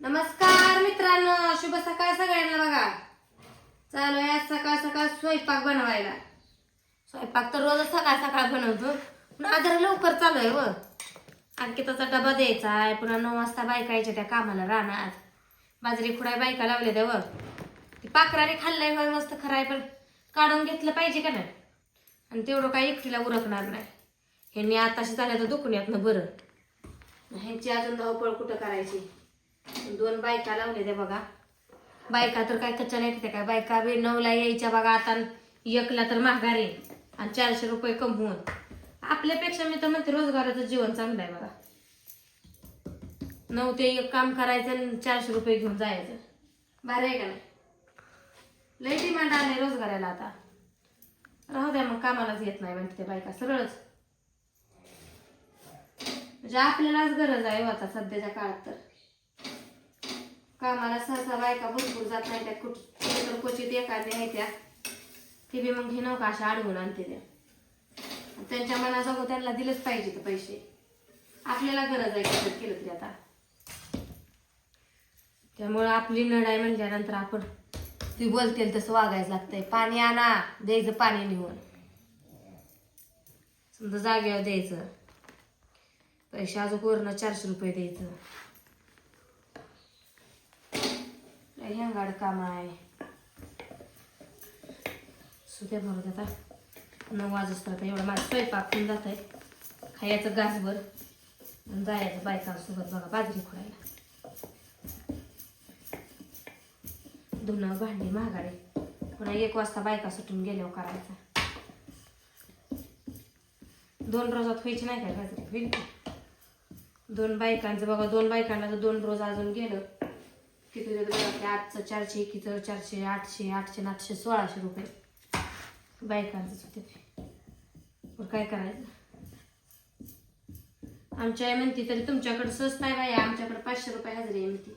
नमस्कार मित्रांनो शुभ सकाळ सगळ्यांना बघा. चालू आहे आज सकाळ सकाळ स्वयंपाक बनवायला. स्वयंपाक तर रोजच सकाळ सकाळ बनवतो. पण आज जरा लवकर चालू आहे व आणखी त्याचा डबा द्यायचा आहे. पुन्हा नऊ वाजता बायका यायच्या त्या कामाला राहणार. बाजरी खुडाय बायका लावल्या त्या व ती पाखराने खाल्लंय होय मस्त खराय पण काढून घेतलं पाहिजे का नाही? आणि तेवढं काही एकटीला उरकणार नाही. ह्यांनी आताशी झाल्या तर दुखण्यातनं बरं. ह्यांची अजून धावपळ कुठं करायची? दोन बायका लावले ते बघा. बायका तर काय कच्च्या नाही त्या काय. बायका बी नऊला यायच्या बघा आता एकला तर माघारी आणि चारशे रुपये कमवून. आपल्यापेक्षा मी तर म्हणते रोजगाराचं जीवन चांगलं आहे बघा. नऊ ते एक काम करायचं आणि चारशे रुपये घेऊन जायचं. भारी आहे का नाही? लय डिमांड आले रोजगाराला आता. राहू द्या मग कामालाच येत नाही म्हणते बायका सरळच. म्हणजे आपल्यालाच गरज आहे हो आता सध्याच्या काळात तर. कामाला सहसा बायका भरपूर जात नाही त्या कुठ कुठे तर क्वचित एखाद्या आहे त्या. ते बी मग हे नका अशा आढळून आणते त्या. त्यांच्या मनाजोगं त्यांना दिलंच पाहिजे ते पैसे. आपल्याला गरज आहे कसं केलं तरी आता. त्यामुळं आपली लढाई म्हटल्यानंतर म्हणल्यानंतर आपण ती बोलतील तसं वागायचं लागतंय. पाणी आणा द्यायचं पाणी निवून समजा जागेवर द्यायचं. पैसे अजून कोरणं चारशे रुपये द्यायचं. लय हेंगाड काम आहे सुद्या भरत आता नऊ वाजत तर एवढा माझा स्वयंपाक होऊन जात आहे खायचं गासभर आणि जायचं बायकांसोबत बघा बाजरी खुडायला धुणं भांडी महागाडे पुन्हा एक वाजता बायका सुटून गेल्यावर करायचा दोन रोजात व्हायची नाही काय बाजरी होईल दोन बायकांचं बघा दोन बायकांना तर दोन रोज अजून गेलं किती देतो बघा आठचं चारशे एकीचं चारशे आठशे आठशे आणि आठशे सोळाशे रुपये. बायकांचंच होते ते पण काय करायचं? आमच्या आई म्हणती तरी तुमच्याकडे स्वस्त आहे बाई आमच्याकडे पाचशे रुपये हजरी आहे म्हणती.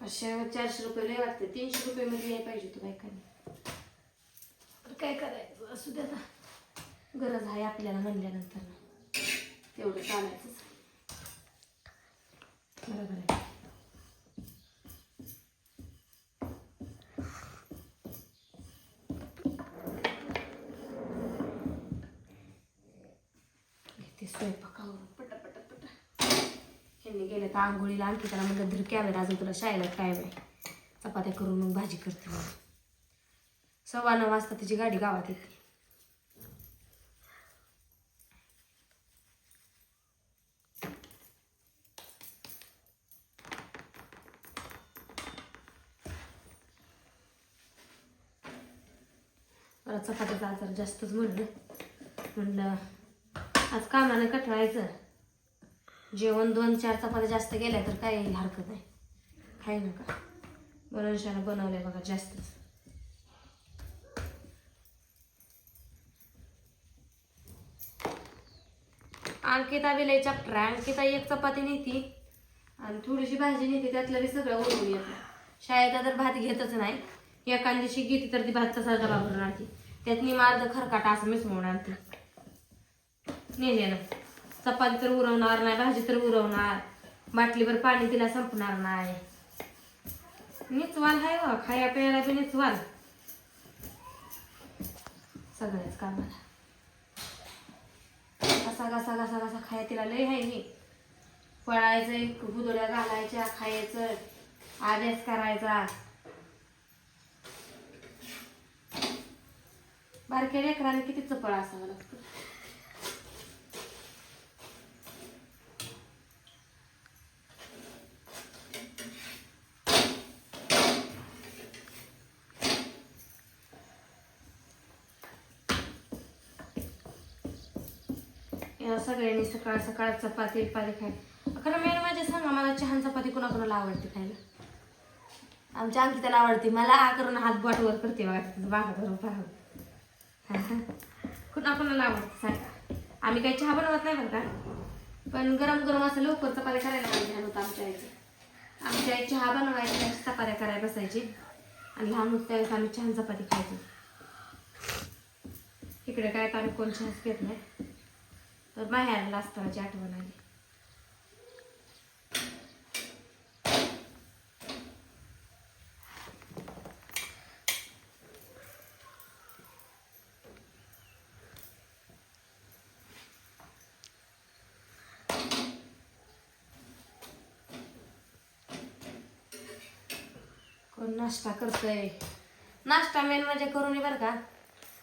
पाचशे चारशे रुपये लय वाटते. तीनशे रुपये मध्ये यायला पाहिजे होतं बायकांनी. काय करायचं? असू द्या गरज आहे आपल्याला म्हणल्यानंतर. तेवढं चालायचंच. बरोबर आहे. तर आंघोळीला आणखी त्याला म्हणलं धर कॅमेरा अजून तुला शाळेला टाईम आहे. चपात्या करून मग भाजी करते मग सव्वा नऊ वाजता तिची गाडी गावात येते. मला चपाती आज जास्तच म्हणलं. म्हणलं आज कामानं कटवायचं जेवण दोन चार चपात्या जास्त गेल्या तर काय हरकत नाही. खाई नका बनवशानं बनवलंय बघा जास्तच. अंकिता बी लय अंकिता एक चपाती नेती आणि थोडीशी भाजी नेते त्यातलं बी सगळं उडवून येतं शाळेत तर भात घेतच नाही. एका दिवशी घेते तर ती भात तसा डबा भरून आणते त्यात मी मार्ग खरकाटा असं मिसळून आणते. ना चपाती तर उरवणार नाही भाजी तर उरवणार. बाटलीभर पाणी तिला संपणार नाही. निचवाल हाय बा खाया प्यायला बी निचवाल. सगळ्याच कामाला. कसा कसा कसा कसा खाया तिला लय हाय मी. पळायचंय गुदोड्या घालायच्या खायचं अभ्यास करायचा. बारक्या लेकराने किती चपळ असावं लागतं? सगळ्यांनी सकाळ सकाळ चपाती पाली खाय. खरं मेन म्हणजे सांगा मला चहा चपाती कुणाकुणाला आवडते खायला? आमच्या अंकिताला आवडते मला करून हात बोट वर करते बघा बागा पाहून कुणा कुणाला आवडते सांगा. आम्ही काही चहा बनवत नाही बरं का पण गरम गरम असं लवकर चपात्या करायला पाहिजे होतं आमच्या आईचं. आमच्या आई चहा बनवायची त्याची चपात्या करायला बसायची. आणि लहान होत त्यावेळेस आम्ही छान चपाती खायचो. इकडे काय तर आम्ही कोण चहाच घेत नाही. तर बाहेरला असतानाची आठवण आली. कोण नाश्ता करतोय. नाश्ता मेन म्हणजे करून ये बरं का?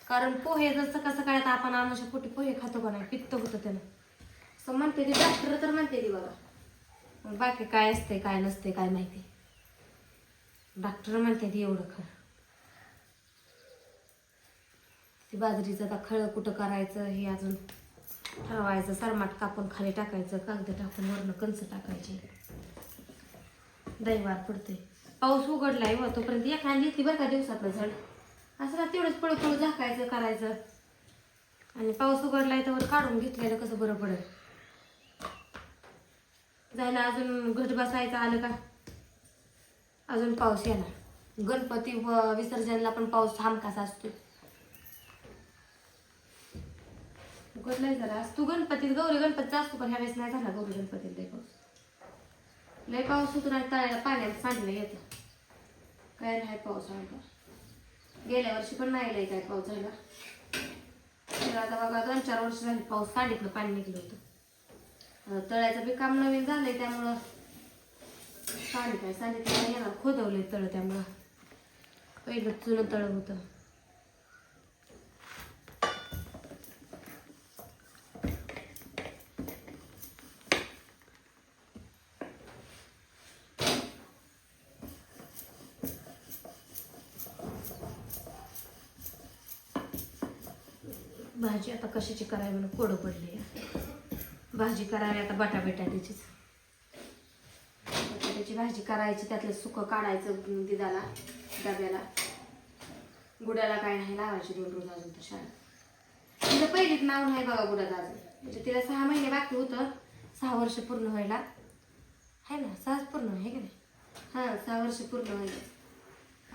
कारण पोहे जसं कसं काय तर आपण आमच्या पोटी पोहे खातो का नाही पित्त होतं त्यानं. असं म्हणते ती डॉक्टर तर म्हणते ती बघा. मग बाकी काय असते काय नसते काय माहिती. डॉक्टर म्हणते ती एवढं खरं. ती बाजरीचं आता खळं कुठं करायचं हे अजून ठरवायचं सरमाट कापून खाली टाकायचं कागद टाकून वरनं कंच टाकायचे. दैवार पडते पाऊस उघडलाय व तोपर्यंत एखादी येते बरं का दिवसातलं झाड. असं ना तेवढंच पळू पळू झाकायचं करायचं. आणि पाऊस उघडलाय तर काढून घेतलेलं कसं बरं पडेल. जायला अजून घट बसायचं आलं का? अजून पाऊस येणार. गणपती व विसर्जनला पण पाऊस हमखास असतो उघडलाय जरा. आज तू गणपतीत गौरी गणपतीचा असतो पण ह्यावेळेस नाही झाला गौरी गणपतीत पाऊस. लय पाऊस होतो नाही तळ्याला पाण्यात सांडलं येतं काय नाही पाऊस आहे गेल्या वर्षी पण नाही लय काय पाऊस झाला. तर आता बघा दोन चार वर्ष झाली पाऊस सांडितलं पाणी निघलं होतं. तळ्याचं बी काम नवीन झालंय त्यामुळं पाणी काय सांगितलं नाही येणार खोदवलंय तळ त्यामुळं. पहिलं जुनं तळ होतं. भाजी आता कशाची करावी म्हणून कोडं पडली भाजी करावी आता बटा बटाट्याचीच बटाट्याची भाजी करायची त्यातलं सुकं काढायचं दिदाला डब्याला. गुड्याला काय नाही लावायची दोन रोज अजून तर शाळेत. तिचं पहिलीच नाव नाही बघा गुडा अजून. म्हणजे तिला सहा महिने बाकी होतं. सहा वर्ष पूर्ण व्हायला. आहे ना सहाच पूर्ण आहे का नाही? हां सहा वर्ष पूर्ण व्हायला.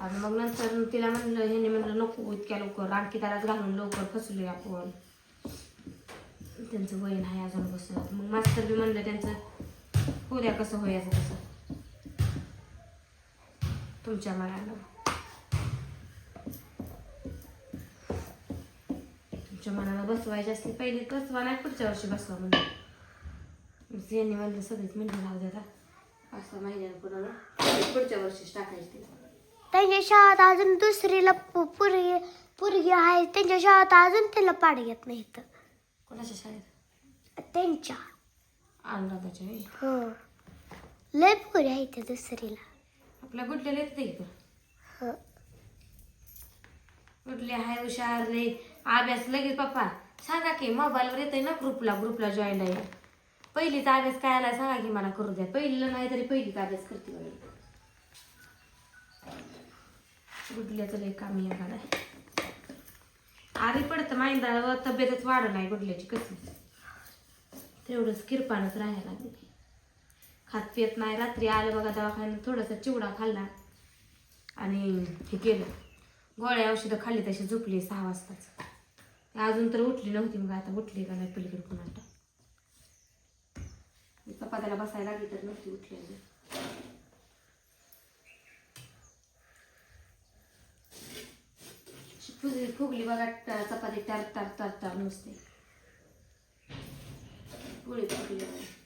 आणि मग नंतर तिला म्हणलं ह्याने म्हणलं नको इतक्या लवकर आणखी घालून लवकर फसलोय आपण. त्यांचं वय नाही अजून बसत मग मास्तर बी म्हणलं त्यांचं उद्या कसं होयाचं कसं तुमच्या मनानं. तुमच्या मनानं बसवायची असली पहिले बसवा नाही पुढच्या वर्षी बसवा म्हणजे यांनी म्हणलं सगळीच म्हणलं राहू द्या आता. पाच पुन्हा पुढच्या वर्षीच टाकायची तिला त्यांच्या शाळेत अजून दुसरीला पोरगी पोरगी आहे. त्यांच्या शाळेत अजून त्याला पाड येत नाही तर कोणाच्या शाळेत? त्यांच्या. अनुराधाच्या हो. लय पोरी आहे त्या दुसरीला. आपल्या गुडलेले येते की हो. गुडले हाय हुशार रे अभ्यास लगेच पप्पा सांगा की मोबाईलवर येतंय ना ग्रुपला ग्रुपला जॉईन आहे. पहिलीचा अभ्यास काय आला सांगा की मला करू द्या. पहिलीला नाही तरी पहिलीचा अभ्यास करते बघा गुडल्याचं लय काम आहे मला आधी पडतं माहिंदा तब्येतच वाढ नाही गुडल्याची कसली. तेवढंच किरपानच राहायला लागली. खात पियत नाही रात्री आलं बघा दवाखान्यात थोडासा चिवडा खाल्ला आणि हे केलं. गोळ्या औषधं खाल्ली तशी झोपली सहा वाजताच. अजून तर उठली नव्हती मग आता उठली का नाही पलीकडे पुन्हा पप्पा त्याला बसायला लागली तर नव्हती उठली अजून अशी फुगली फुगली बघा चपाती टार टार टार टार नुसते पोळी फुगली बघा.